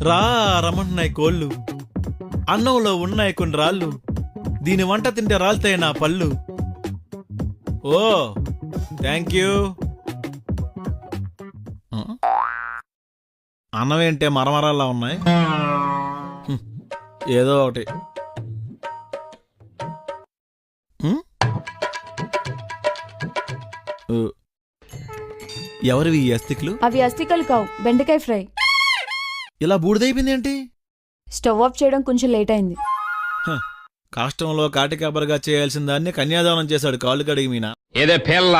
రా రమంటున్నాయి కోళ్ళు. అన్నంలో ఉన్నాయి కొన్ని రాళ్ళు దీని వంట తింటే రాలుతాయి నా పళ్ళు. ఓ థ్యాంక్ యూ. ఆ? అన్నం ఏంటే మరమరాల్లా ఉన్నాయి? ఏదో ఒకటి. ఎవరివి ఈ అస్థికులు? అవి అస్థికలు కావు బెండకాయ ఫ్రై. ఇలా బూడిదైపోయింది ఏంటి? స్టవ్ ఆఫ్ చేయడం కొంచెం లేట్ అయింది. కాష్టంలో కాటికాబరగా చేయాల్సిన దాన్ని కన్యాదానం చేశాడు కాళ్ళు కడిగి మీన. ఇదే పిల్ల?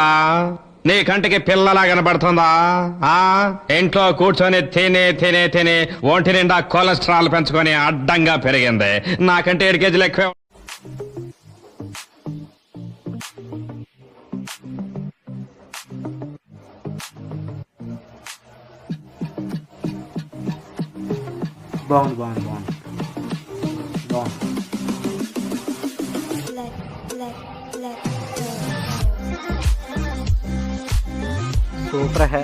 నీ కంటికి పిల్లలా కనబడుతుందా? ఆ? ఇంట్లో కూర్చొని తినే తినే తినే ఒంటి నిండా కొలెస్ట్రాల్ పెంచుకొని అడ్డంగా పెరిగింది. నాకంటే ఏడు కేజీలు ఎక్కువ బాగుంది బాగుంది బాగుంది. బాగుంది. సూపర్ హే.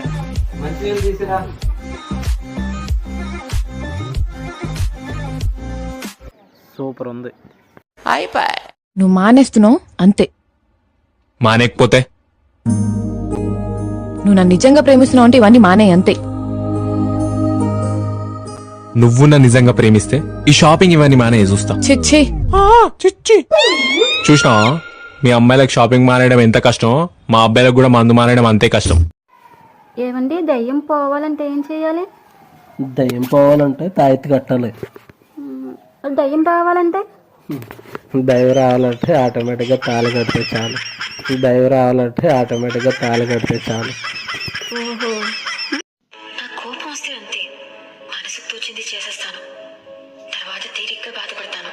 మంచిగా తీసిరా. సూపర్ ఉంది. నువ్వు మానేస్తున్నావు అంతే. మానేకపోతే? నువ్వు నన్ను నిజంగా ప్రేమిస్తున్నావు అంటే ఇవన్నీ మానే అంతే. నువ్వు నా నిజంగా ప్రేమిస్తే ఈ షాపింగ్ ఇవన్నీ మానే చూస్తా చిచ్చి. చూసినా మీ అమ్మాయిలకు షాపింగ్ మానేయడం ఎంత కష్టం? మా అబ్బాయిలకు కూడా మందు మానేయడం అంతే కష్టం. ఏమండి దయ్యం పోవాలంటే ఏం చేయాలి? దయ్యం పోవాలంటే తాయెత్తు కట్టాలి. దయ్యం రావాలంటే? దైవం రావాలంటే ఆటోమేటిక్గా తాళి కడితే చాలు. దైవం రావాలంటే ఆటోమేటిక్గా తాళి కడితే చాలు. ఓహో. నచ్చింది చేసేస్తాను. తర్వాత తీరిగ్గా బాధపడతాను.